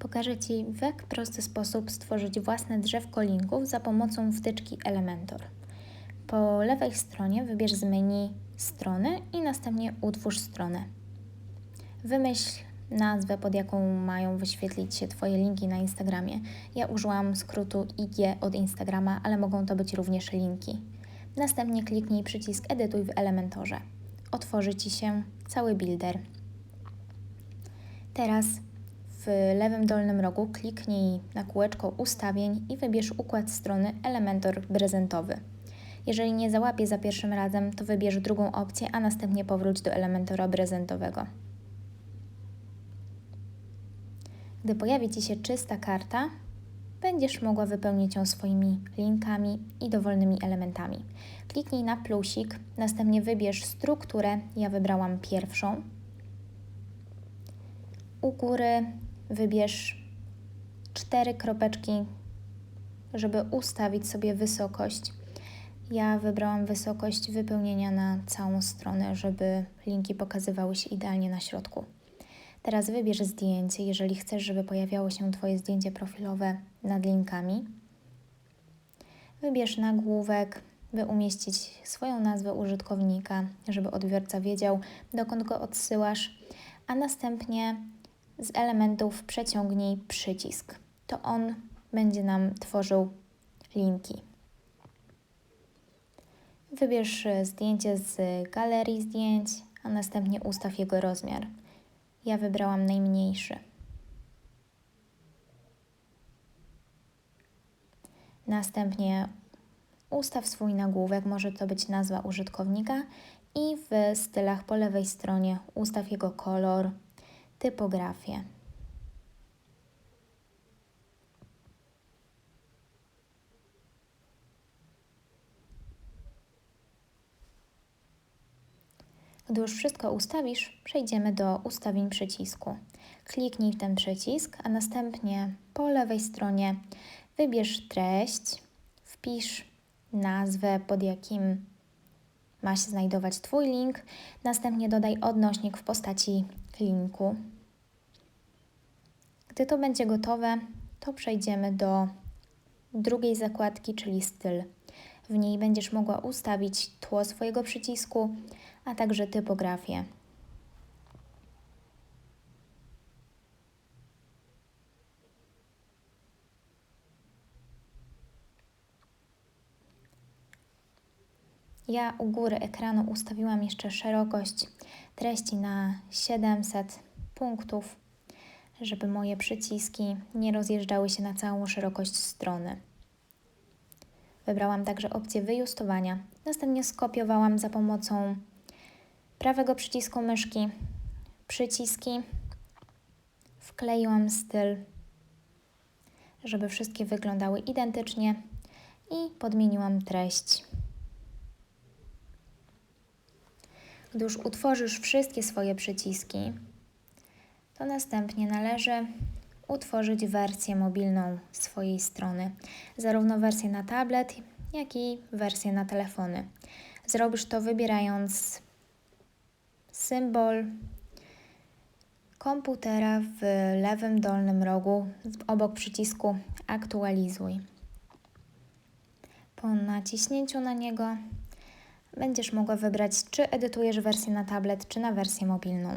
Pokażę Ci, w jak prosty sposób stworzyć własne drzewko linków za pomocą wtyczki Elementor. Po lewej stronie wybierz z menu stronę i następnie utwórz stronę. Wymyśl nazwę, pod jaką mają wyświetlić się Twoje linki na Instagramie. Ja użyłam skrótu IG od Instagrama, ale mogą to być również linki. Następnie kliknij przycisk Edytuj w Elementorze. Otworzy Ci się cały builder. Teraz w lewym dolnym rogu kliknij na kółeczko ustawień i wybierz układ strony Elementor prezentowy. Jeżeli nie załapie za pierwszym razem, to wybierz drugą opcję, a następnie powróć do Elementora prezentowego. Gdy pojawi Ci się czysta karta, będziesz mogła wypełnić ją swoimi linkami i dowolnymi elementami. Kliknij na plusik, następnie wybierz strukturę. Ja wybrałam pierwszą. U góry wybierz cztery kropeczki, żeby ustawić sobie wysokość. Ja wybrałam wysokość wypełnienia na całą stronę, żeby linki pokazywały się idealnie na środku. Teraz wybierz zdjęcie, jeżeli chcesz, żeby pojawiało się Twoje zdjęcie profilowe nad linkami. Wybierz nagłówek, by umieścić swoją nazwę użytkownika, żeby odbiorca wiedział, dokąd go odsyłasz, a następnie z elementów przeciągnij przycisk. To on będzie nam tworzył linki. Wybierz zdjęcie z galerii zdjęć, a następnie ustaw jego rozmiar. Ja wybrałam najmniejszy. Następnie ustaw swój nagłówek, może to być nazwa użytkownika i w stylach po lewej stronie ustaw jego kolor, typografię. Gdy już wszystko ustawisz, przejdziemy do ustawień przycisku. Kliknij w ten przycisk, a następnie po lewej stronie wybierz treść, wpisz nazwę, pod jakim ma się znajdować Twój link, następnie dodaj odnośnik w postaci linku. Gdy to będzie gotowe, to przejdziemy do drugiej zakładki, czyli styl. W niej będziesz mogła ustawić tło swojego przycisku, a także typografię. Ja u góry ekranu ustawiłam jeszcze szerokość treści na 700 punktów, żeby moje przyciski nie rozjeżdżały się na całą szerokość strony. Wybrałam także opcję wyjustowania. Następnie skopiowałam za pomocą prawego przycisku myszki przyciski, wkleiłam styl, żeby wszystkie wyglądały identycznie i podmieniłam treść. Gdy już utworzysz wszystkie swoje przyciski, to następnie należy utworzyć wersję mobilną swojej strony, zarówno wersję na tablet, jak i wersję na telefony. Zrobisz to wybierając symbol komputera w lewym dolnym rogu obok przycisku Aktualizuj. Po naciśnięciu na niego będziesz mogła wybrać, czy edytujesz wersję na tablet, czy na wersję mobilną.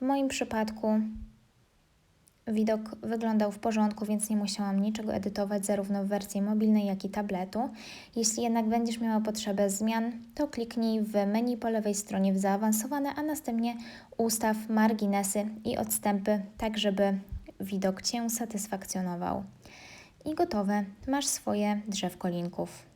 W moim przypadku widok wyglądał w porządku, więc nie musiałam niczego edytować zarówno w wersji mobilnej, jak i tabletu. Jeśli jednak będziesz miała potrzebę zmian, to kliknij w menu po lewej stronie w zaawansowane, a następnie ustaw marginesy i odstępy, tak żeby widok Cię satysfakcjonował. I gotowe, masz swoje drzewko linków.